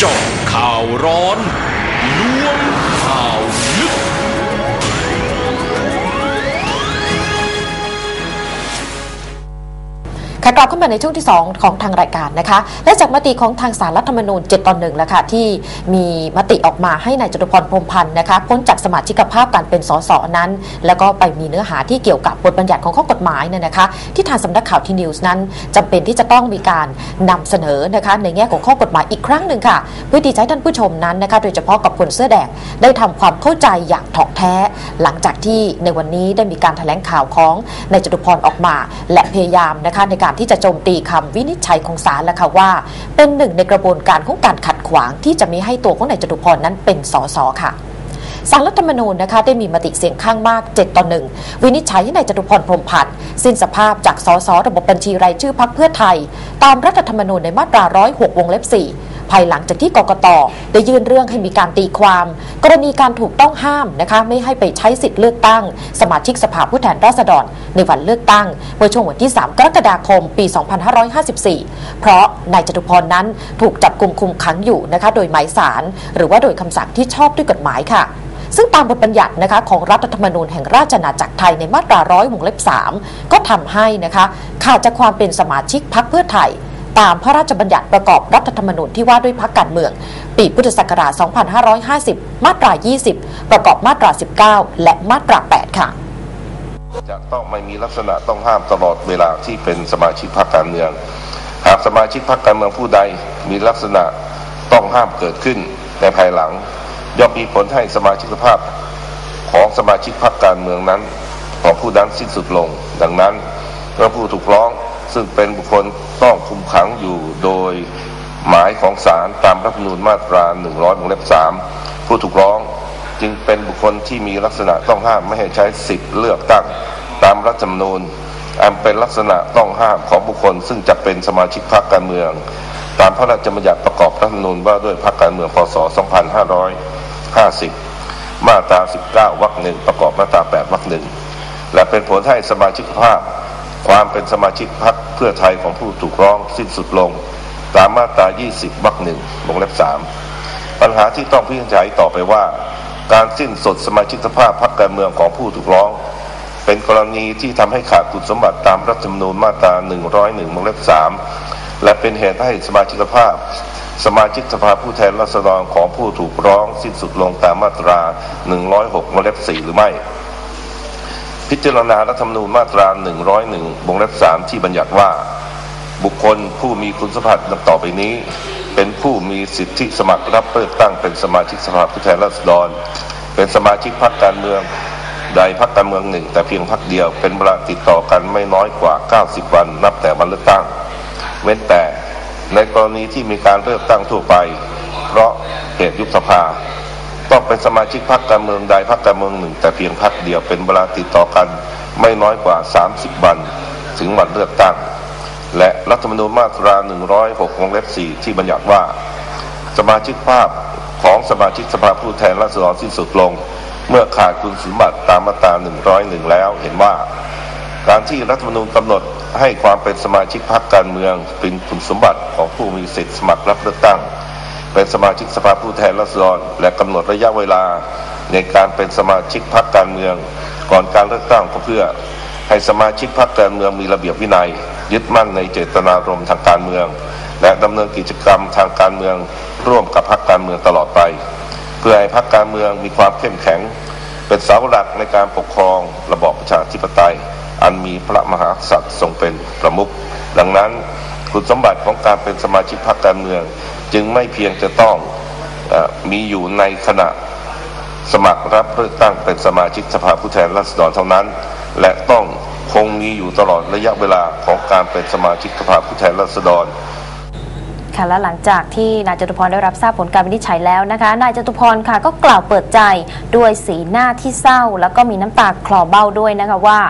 เจาะข่าวร้อน ค่ะกลับเข้ามาในช่วงที่ 2 ของทางรายการนะคะ และจากมติของทางสารรัฐธรรมนูญ 7ต่อ1แล้วค่ะ ที่มีมติออกมาให้นายจตุพรพรมพันธ์นะคะพ้นจากสมาชิกภาพการเป็นสสนั้น แล้วก็ไปมีเนื้อหาที่เกี่ยวกับบทบัญญัติของข้อกฎหมายเนี่ยนะคะ ที่ทางสำนักข่าวทีนิวส์นั้นจำเป็นที่จะต้องมีการนำเสนอนะคะ ในแง่ของข้อกฎหมายอีกครั้งหนึ่งค่ะ เพื่อที่จะให้ท่านผู้ชมนั้นนะคะโดยเฉพาะกับคนเสื้อแดงได้ทำความเข้าใจอย่างถ่องแท้ หลังจากที่ในวันนี้ได้มีการแถลงข่าวของนายจตุพรออกมา และพยายามนะคะในการที่จะโจมตีคำวินิจฉัยของศาลแล้วค่ะว่า เป็นหนึ่งในกระบวนการของการขัดขวางที่จะมีให้ตัวของนายจตุพรนั้นเป็นสสค่ะสารรัฐธรรมนูญนะคะได้มีมติเสียงข้างมาก 7 ต่อ 1 วินิจฉัยให้นายจตุพรพรหมพันธ์สิ้นสภาพจากสสระบบบัญชีรายชื่อพักเพื่อไทย ตามรัฐธรรมนูญในมาตรา 106 วงเล็บ 4 ภายหลังจากที่กกตได้ยื่นเรื่องให้มีการตีความ กรณีการถูกต้องห้ามนะคะไม่ให้ไปใช้สิทธิ์เลือกตั้ง สมาชิกสภาผู้แทนราษฎร ในวันเลือกตั้ง เมื่อช่วงวันที่ 3 กรกฎาคม ปี 2554 เพราะนายจตุพรนั้นถูกจับกลุ่มคุมขังอยู่นะคะโดยหมายสาร หรือว่าโดยคำสั่งที่ชอบด้วยกฎหมายค่ะซึ่งตามบทบัญญัตินะคะของรัฐธรรมนูญแห่งราชอาณาจักรไทยในมาตราร้อยวงเล็บ3ก็ทำให้นะคะขาดจากความเป็นสมาชิกพรรคเพื่อไทย ตามพระราชบัญญัติประกอบรัฐธรรมนูญที่ว่าด้วยพรรคการเมือง ปีพุทธศักราช 2550 มาตรา 20 ประกอบมาตรา 19 และมาตรา 8 ค่ะจะต้องไม่มีลักษณะต้องห้ามตลอดเวลาที่เป็นสมาชิกพรรคการเมือง หากสมาชิกพรรคการเมืองผู้ใดมีลักษณะต้องห้ามเกิดขึ้นในภายหลัง ย่อมมีผลให้สมาชิกภาพของสมาชิกพรรคการเมืองนั้น ของผู้นั้นสิ้นสุดลง ดังนั้นเมื่อผู้ถูกร้อง ซึ่งเป็นบุคคลต้องคุมขังอยู่โดยหมายของศาลตามรัฐธรรมนูญมาตรา 100วงเล็บ3ผู้ถูกร้องจึงเป็นบุคคลที่มีลักษณะต้องห้ามไม่ให้ใช้สิทธิ์เลือกตั้งตามรัฐธรรมนูญอันเป็นลักษณะต้องห้ามของบุคคล ซึ่งจะเป็นสมาชิกพรรคการเมือง ตามพระราชบัญญัติประกอบรัฐธรรมนูญว่าด้วยพรรคการเมืองพศ 2550 มาตรา 19วรรคหนึ่งประกอบมาตรา 8วรรคหนึ่งและเป็นผลให้สมาชิกภาพ ความเป็นสมาชิกพรรคเพื่อไทยของผู้ถูกร้องสิ้นสุดลง ตามมาตรา 20วรรคหนึ่งวงเล็บ3ปัญหาที่ต้องพิจารณาต่อไปว่า การสิ้นสุดสมาชิกภาพพรรคการเมืองของผู้ถูกร้อง เป็นกรณีที่ทำให้ขาดคุณสมบัติตามรัฐธรรมนูญมาตรา 101วงเล็บ3และเป็นเหตุให้สมาชิกภาพ สมาชิกสภาผู้แทนราษฎรของผู้ถูกร้อง สิ้นสุดลงตามมาตรา 106วงเล็บ4หรือไม่ พิจารณารัฐธรรมนูญมาตรา 101วงเล็บ3ที่บัญญัติว่า บุคคลผู้มีคุณสมบัติดังต่อไปนี้ เป็นผู้มีสิทธิสมัครรับเลือกตั้งเป็นสมาชิกสภาผู้แทนราษฎร เป็นสมาชิกพรรคการเมืองใดพรรคการเมืองหนึ่ง แต่เพียงพรรคเดียวเป็นเวลาติดต่อกันไม่น้อยกว่า 90 วัน นับแต่วันเลือกตั้ง เว้นแต่ในกรณีที่มีการเลือกตั้งทั่วไป เพราะเหตุยุบสภา ต้องเป็นสมาชิกพรรคการเมืองใดพรรคการเมืองหนึ่ง แต่เพียงพรรคเดียวเป็นเวลาติดต่อกันไม่น้อยกว่า 30 วัน ถึงวันเลือกตั้ง และรัฐธรรมนูญมาตรา 106วงเล็บ4ที่บัญญัติว่า สมาชิกภาพของสมาชิกสภาผู้แทนราษฎรสิ้นสุดลง เมื่อขาดคุณสมบัติตามมาตรา 101 แล้วเห็นว่า การที่รัฐธรรมนูญกำหนดให้ความเป็นสมาชิกพรรคการเมืองเป็นคุณสมบัติของผู้มีสิทธิสมัครรับเลือกตั้ง เป็นสมาชิกสภาผู้แทนราษฎร และกำหนดระยะเวลาในการเป็นสมาชิกพรรคการเมือง ก่อนการเลือกตั้งก็เพื่อ ให้สมาชิกพรรคการเมืองมีระเบียบวินัย ยึดมั่นในเจตนารมณ์ทางการเมือง และดำเนินกิจกรรมทางการเมือง ร่วมกับพรรคการเมืองตลอดไป เพื่อให้พรรคการเมืองมีความเข้มแข็ง เป็นเสาหลักในการปกครองระบอบประชาธิปไตย อันมีพระมหากษัตริย์ทรงเป็นประมุขดังนั้น คุณสมบัติของการเป็นสมาชิกพรรคการเมือง จึงไม่เพียงจะต้องอมีอยู่ในขณะสมัครรับเลือกตั้งเป็นสมาชิกสภาผู้แทนราษฎรเท่านั้น และต้องคงมีอยู่ตลอดระยะเวลาของการเป็นสมาชิกสภาผู้แทนราษฎร ค่ะและหลังจากที่นายจตุพรได้รับทราบผลการวินิจฉัยแล้วนะคะ นายจตุพรค่ะก็กล่าวเปิดใจด้วยสีหน้าที่เศร้า แล้วก็มีน้ำตาคลอเบ้าด้วยนะคะว่า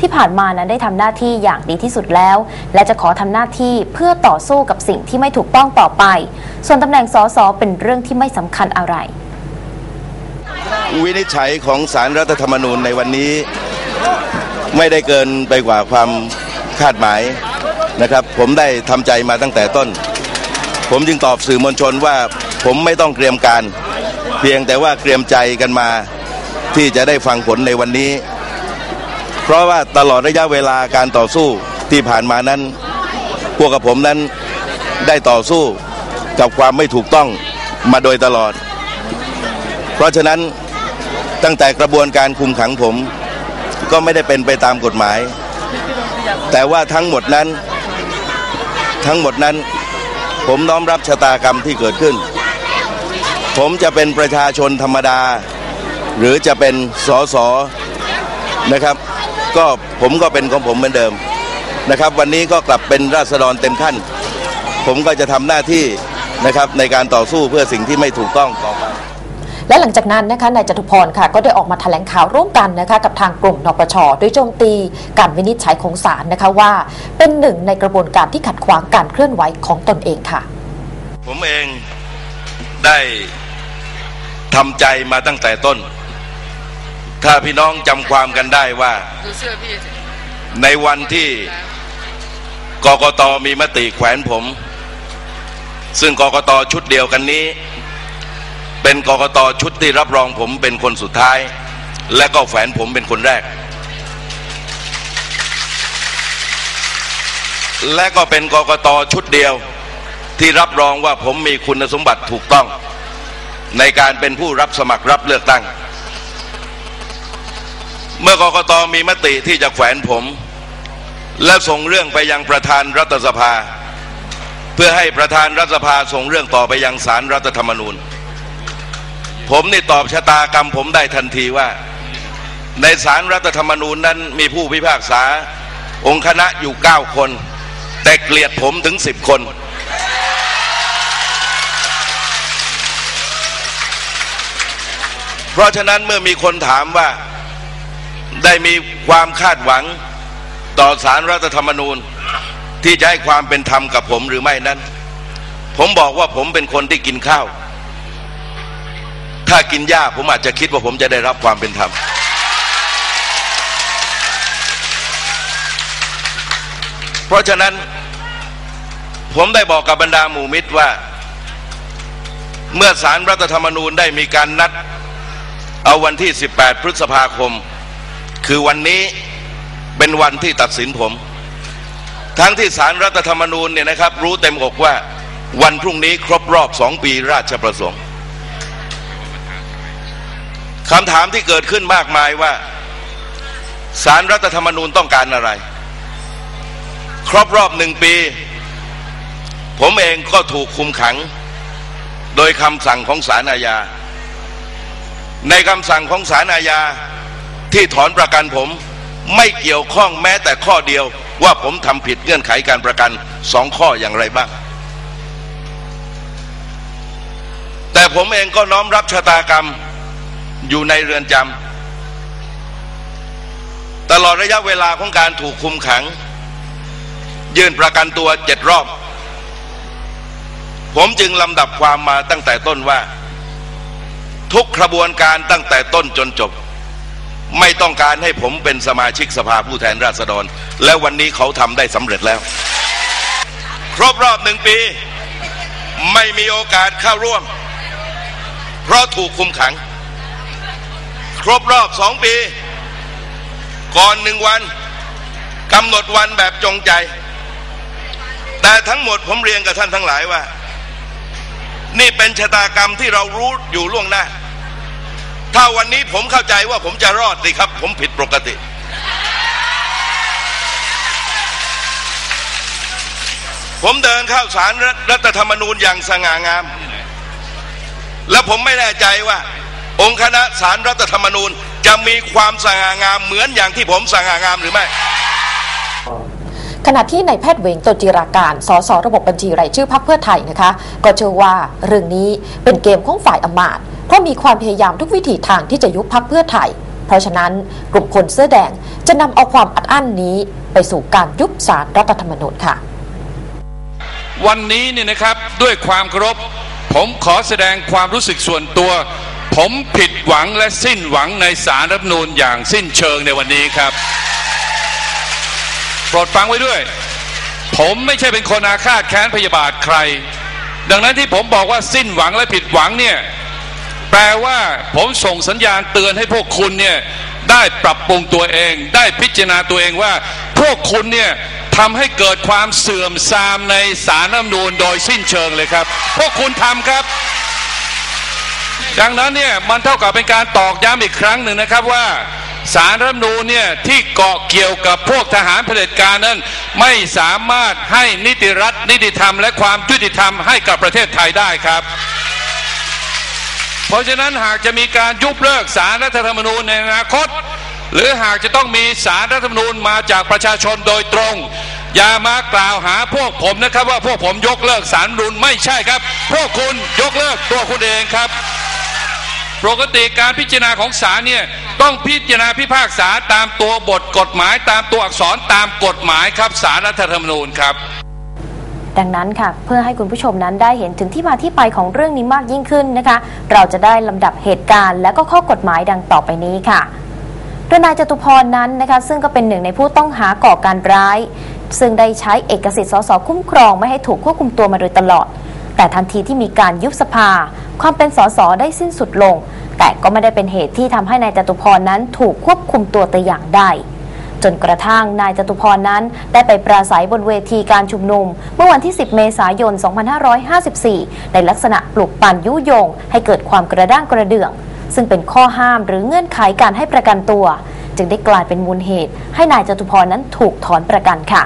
ที่ผ่านมานั้นได้ทำหน้าที่อย่างดีที่สุดแล้ว และจะขอทำหน้าที่เพื่อต่อสู้กับสิ่งที่ไม่ถูกต้องต่อไป ส่วนตำแหน่งสสเป็นเรื่องที่ไม่สำคัญอะไร วินิจฉัยของสารรัฐธรรมนูญในวันนี้ ไม่ได้เกินไปกว่าความคาดหมายนะครับผมได้ทำใจมาตั้งแต่ต้น ผมจึงตอบสื่อมวลชนว่าผมไม่ต้องเตรียมการ เพียงแต่ว่าเตรียมใจกันมาที่จะได้ฟังผลในวันนี้ เพราะว่าตลอดระยะเวลาการต่อสู้ที่ผ่านมานั้น พวกกับผมนั้นได้ต่อสู้กับความไม่ถูกต้องมาโดยตลอด เพราะฉะนั้นตั้งแต่กระบวนการคุมขังผม ก็ไม่ได้เป็นไปตามกฎหมาย แต่ว่าทั้งหมดนั้นทั้งหมดนั้น ผมน้อมรับชะตากรรมที่เกิดขึ้น ผมจะเป็นประชาชนธรรมดา หรือจะเป็นสอสอนะครับ ก็ผมก็เป็นของผมเหมือนเดิมนะครับ วันนี้ก็กลับเป็นราษฎรเต็มขั้น ผมก็จะทำหน้าที่นะครับในการต่อสู้เพื่อสิ่งที่ไม่ถูกต้องต่อไป และหลังจากนั้นนะคะนายจตุพรค่ะก็ได้ออกมาแถลงข่าวร่วมกันนะคะกับทางกลุ่มนปชโดยโจมตีการวินิจฉัยของศาลนะคะว่า เป็นหนึ่งในกระบวนการที่ขัดขวางการเคลื่อนไหวของตนเองค่ะ ผมเองได้ทำใจมาตั้งแต่ต้น ถ้าพี่น้องจำความกันได้ว่า ในวันที่กกตมีมติแขวนผม ซึ่งกกตชุดเดียวกันนี้ เป็นกกตชุดที่รับรองผมเป็นคนสุดท้าย และก็แฝนผมเป็นคนแรก และก็เป็นกกตชุดเดียวที่รับรองว่าผมมีคุณสมบัติถูกต้อง ในการเป็นผู้รับสมัครรับเลือกตั้ง เมื่อกกตมีมติที่จะแขวนผม และส่งเรื่องไปยังประธานรัฐสภา เพื่อให้ประธานรัฐสภาส่งเรื่องต่อไปยังศาลรัฐธรรมนูญ ผมนี่ตอบชะตากรรมผมได้ทันทีว่า ในศาลรัฐธรรมนูญนั้นมีผู้พิพากษา องค์คณะอยู่เก้าคน แต่เกลียดผมถึงสิบคน เพราะฉะนั้นเมื่อมีคนถามว่าได้มีความคาดหวังต่อสารรัฐธรรมนูญที่จะให้ความเป็นธรรมกับผมหรือไม่นั้น ผมบอกว่าผมเป็นคนที่กินข้าว ถ้ากินหญ้าผมอาจจะคิดว่าผมจะได้รับความเป็นธรรม เพราะฉะนั้น ผมได้บอกกับบรรดาหมู่มิตรว่า เมื่อสารรัฐธรรมนูญได้มีการนัด เอาวันที่ 18 พฤษภาคม คือวันนี้เป็นวันที่ตัดสินผม ทั้งที่สารรัฐธรรมนูญเนี่ยนะครับ รู้เต็มอกว่า วันพรุ่งนี้ครบรอบสองปีราชประสงค์ คำถามที่เกิดขึ้นมากมายว่าสารรัฐธรรมนูญต้องการอะไร ครบรอบหนึ่งปี ผมเองก็ถูกคุมขัง โดยคำสั่งของศาลอาญา ในคำสั่งของศาลอาญาที่ถอนประกันผมไม่เกี่ยวข้องแม้แต่ข้อเดียวว่าผมทำผิดเงื่อนไขการประกันสองข้ออย่างไรบ้าง แต่ผมเองก็น้อมรับชะตากรรม อยู่ในเรือนจำตลอดระยะเวลาของการถูกคุมขัง ยื่นประกันตัวเจ็ดรอบ ผมจึงลำดับความมาตั้งแต่ต้นว่า ทุกกระบวนการตั้งแต่ต้นจนจบ ไม่ต้องการให้ผมเป็นสมาชิกสภาผู้แทนราษฎร และวันนี้เขาทำได้สำเร็จแล้ว ครบรอบหนึ่งปี ไม่มีโอกาสเข้าร่วม เพราะถูกคุมขัง ครบรอบสองปี ก่อนหนึ่งวันกำหนดวันแบบจงใจ แต่ทั้งหมดผมเรียนกับท่านทั้งหลายว่า นี่เป็นชะตากรรมที่เรารู้อยู่ล่วงหน้า ถ้าวันนี้ผมเข้าใจว่าผมจะรอดสิครับ ผมผิดปกติ ผมเดินเข้าสารรัฐธรรมนูญอย่างสง่างาม และผมไม่แน่ใจว่า องค์คณะสารรัฐธรรมนูญจะมีความสง่างามเหมือนอย่างที่ผมสง่างามหรือไม่ขณะที่นายแพทย์เวงโตจิราการ สสระบบบัญชีรายชื่อพรรคเพื่อไทยนะคะ ก็เชื่อว่าเรื่องนี้เป็นเกมของฝ่ายอำมาตย์เพราะมีความพยายามทุกวิถีทางที่จะยุบพรรคเพื่อไทย เพราะฉะนั้นกลุ่มคนเสื้อแดงจะนำเอาความอัดอั้นนี้ไปสู่การยุบสารรัฐธรรมนูญค่ะ วันนี้เนี่ยนะครับด้วยความเคารพผมขอแสดงความรู้สึกส่วนตัว ผมผิดหวังและสิ้นหวังในสารรัฐนูญอย่างสิ้นเชิงในวันนี้ครับ โปรดฟังไว้ด้วย ผมไม่ใช่เป็นคนอาฆาตแค้นพยาบาทใคร ดังนั้นที่ผมบอกว่าสิ้นหวังและผิดหวังเนี่ยแปลว่าผมส่งสัญญาณเตือนให้พวกคุณเนี่ยได้ปรับปรุงตัวเอง ได้พิจารณาตัวเองว่า พวกคุณเนี่ยทำให้เกิดความเสื่อมทรามในสารรัฐธรรมนูญโดยสิ้นเชิงเลยครับ พวกคุณทำครับ ดังนั้นเนี่ยมันเท่ากับเป็นการตอกย้ำอีกครั้งหนึ่งนะครับว่าสารรัฐมนูญเนี่ยที่เกาะเกี่ยวกับพวกทหารเผด็จการนั้น ไม่สามารถให้นิติรัฐนิติธรรม และความยุติธรรมให้กับประเทศไทยได้ครับ เพราะฉะนั้นหากจะมีการยุบเลิกสารรัฐธรรมนูญในอนาคต หรือหากจะต้องมีสารรัฐธรรมนูญมาจากประชาชนโดยตรง อย่ามากล่าวหาพวกผมนะครับว่าพวกผมยกเลิกสารรัฐมนูญไม่ใช่ครับ พวกคุณยกเลิกตัวคุณเองครับ ปกติการพิจารณาของศาลเนี่ยต้องพิจารณาพิพากษาตามตัวบทกฎหมาย ตามตัวอักษรตามกฎหมายครับสารรัฐธรรมนูญครับ ดังนั้นค่ะ เพื่อให้คุณผู้ชมนั้นได้เห็นถึงที่มาที่ไปของเรื่องนี้มากยิ่งขึ้นนะคะ เราจะได้ลำดับเหตุการณ์ และก็ข้อกฎหมายดังต่อไปนี้ค่ะโดยนายจตุพรนั้นนะคะซึ่งก็เป็นหนึ่งในผู้ต้องหาก่อการร้าย ซึ่งได้ใช้เอกสิทธิ์สสคุ้มครองไม่ให้ถูกควบคุมตัวมาโดยตลอด แต่ทันทีที่มีการยุบสภา ความเป็นสสได้สิ้นสุดลง แต่ก็ไม่ได้เป็นเหตุที่ทำให้นายจตุพรนั้นถูกควบคุมตัวแต่อย่างใดจนกระทั่งนายจตุพรนั้นได้ไปปราศัยบนเวทีการชุมนุม เมื่อวันที่ 10 เมษายน 2554 ในลักษณะปลุกปั่นยุยง ให้เกิดความกระด้างกระเดื่อง ซึ่งเป็นข้อห้ามหรือเงื่อนไขการให้ประกันตัว จึงได้กลายเป็นมูลเหตุ ให้นายจตุพรนั้นถูกถอนประกันค่ะ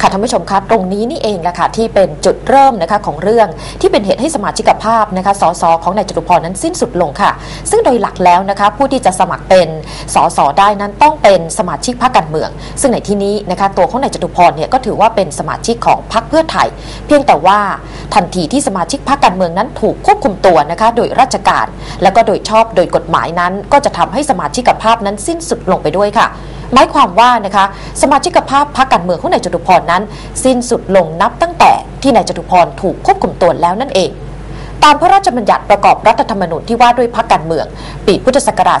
ค่ะท่านผู้ชมคะตรงนี้นี่เองแหละค่ะที่เป็นจุดเริ่มนะคะของเรื่องที่เป็นเหตุให้สมาชิกภาพนะคะสสของนายจตุพรนั้นสิ้นสุดลงค่ะ ซึ่งโดยหลักแล้วนะคะผู้ที่จะสมัครเป็นสสได้นั้นต้องเป็นสมาชิกพรรคการเมือง ซึ่งในที่นี้นะคะตัวของนายจตุพรเนี่ยก็ถือว่าเป็นสมาชิกของพรรคเพื่อไทย เพียงแต่ว่าทันทีที่สมาชิกพรรคการเมืองนั้นถูกควบคุมตัวนะคะโดยราชการ แล้วก็โดยชอบโดยกฎหมายนั้น ก็จะทำให้สมาชิกภาพนั้นสิ้นสุดลงไปด้วยค่ะ หมายความว่านะคะสมาชิกภาพพรรคการเมืองของนายจตุพรนั้น สิ้นสุดลงนับตั้งแต่ที่นายจตุพรถูกควบคุมตัวแล้วนั่นเองตามพระราชบัญญัติประกอบรัฐธรรมนูญที่ว่าด้วยพรรคการเมือง ปีพุทธศักราช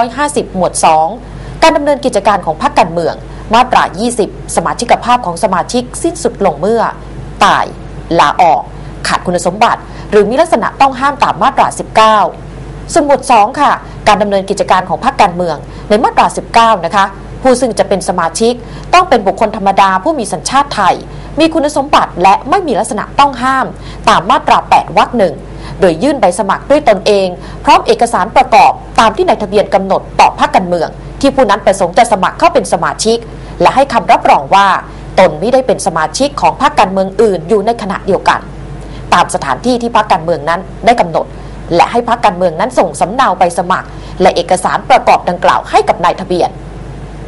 2550 หมวด 2 การดำเนินกิจการของพรรคการเมือง มาตรา 20 สมาชิกภาพของสมาชิกสิ้นสุดลงเมื่อ ตาย ลาออก ขาดคุณสมบัติ หรือมีลักษณะต้องห้ามตามมาตรา 19 ส่วนหมวด 2 ค่ะ การดำเนินกิจการของพรรคการเมืองในมาตรา 19 นะคะ ผู้ซึ่งจะเป็นสมาชิก ต้องเป็นบุคคลธรรมดาผู้มีสัญชาติไทย มีคุณสมบัติและไม่มีลักษณะต้องห้าม ตามมาตรา 8 วรรคหนึ่งโดยยื่นใบสมัครด้วยตนเอง พร้อมเอกสารประกอบตามที่ในทะเบียนกำหนดต่อพรรคการเมือง ที่ผู้นั้นประสงค์จะสมัครเข้าเป็นสมาชิก และให้คำรับรองว่า ตนไม่ได้เป็นสมาชิกของพรรคการเมืองอื่นอยู่ในขณะเดียวกัน ตามสถานที่ที่พรรคการเมืองนั้นได้กำหนด และให้พรรคการเมืองนั้นส่งสำเนาใบสมัคร และเอกสารประกอบดังกล่าวให้กับนายทะเบียน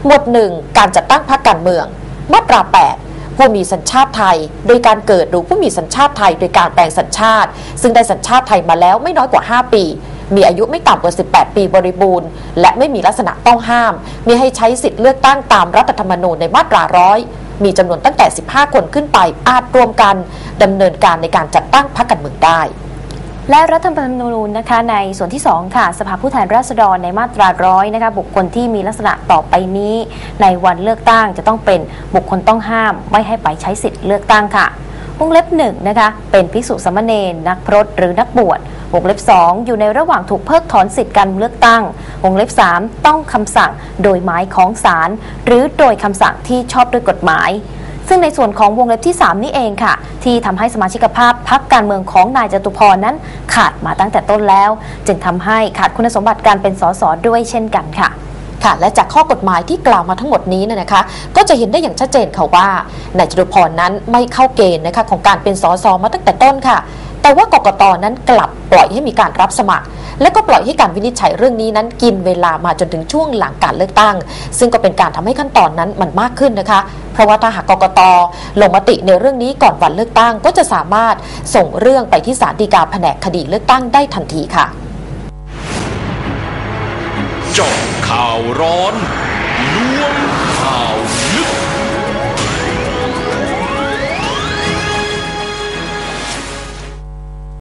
หมวดหนึ่งการจัดตั้งพรรคการเมือง มาตรา 8 ผู้มีสัญชาติไทย โดยการเกิดหรือผู้มีสัญชาติไทยโดยการแปลงสัญชาติ ซึ่งได้สัญชาติไทยมาแล้วไม่น้อยกว่า 5 ปี มีอายุไม่ต่ำกว่า 18 ปีบริบูรณ์ และไม่มีลักษณะต้องห้าม มีให้ใช้สิทธิ์เลือกตั้งตามรัฐธรรมนูญในมาตราร้อยมีจำนวนตั้งแต่ 15 คนขึ้นไปอาจรวมกันดำเนินการในการจัดตั้งพรรคการเมืองได้ และรัฐธรรมนูญนะคะในส่วนที่ 2 ค่ะ สภาผู้แทนราษฎรในมาตราร้อยนะคะบุคคลที่มีลักษณะต่อไปนี้ ในวันเลือกตั้งจะต้องเป็นบุคคลต้องห้าม ไม่ให้ไปใช้สิทธิ์เลือกตั้งค่ะวงเล็บหนึ่งนะคะเป็นภิกษุสมเณรนักพรตหรือนักบวชวงเล็บ 2 อยู่ในระหว่างถูกเพิกถอนสิทธิ์การเลือกตั้ง วงเล็บ 3 ต้องคำสั่งโดยหมายของศาลหรือโดยคำสั่งที่ชอบด้วยกฎหมาย ซึ่งในส่วนของวงเล็บที่ 3 นี่เองค่ะ ที่ทำให้สมาชิกภาพพักการเมืองของนายจตุพรนั้นขาดมาตั้งแต่ต้นแล้ว จึงทำให้ขาดคุณสมบัติการเป็นสสด้วยเช่นกันค่ะค่ะและจากข้อกฎหมายที่กล่าวมาทั้งหมดนี้นะคะ ก็จะเห็นได้อย่างชัดเจนค่ะว่านายจตุพรนั้นไม่เข้าเกณฑ์นะคะของการเป็นสสมาตั้งแต่ต้นค่ะ แต่ว่ากกตนั้นกลับปล่อยให้มีการรับสมัคร และก็ปล่อยให้การวินิจฉัยเรื่องนี้นั้นกินเวลามาจนถึงช่วงหลังการเลือกตั้ง ซึ่งก็เป็นการทำให้ขั้นตอนนั้นมันมากขึ้นนะคะ เพราะว่าถ้าหากกกตลงมติในเรื่องนี้ก่อนวันเลือกตั้ง ก็จะสามารถส่งเรื่องไปที่ศาลฎีกาแผนกคดีเลือกตั้งได้ทันทีค่ะจาะข่าวร้อน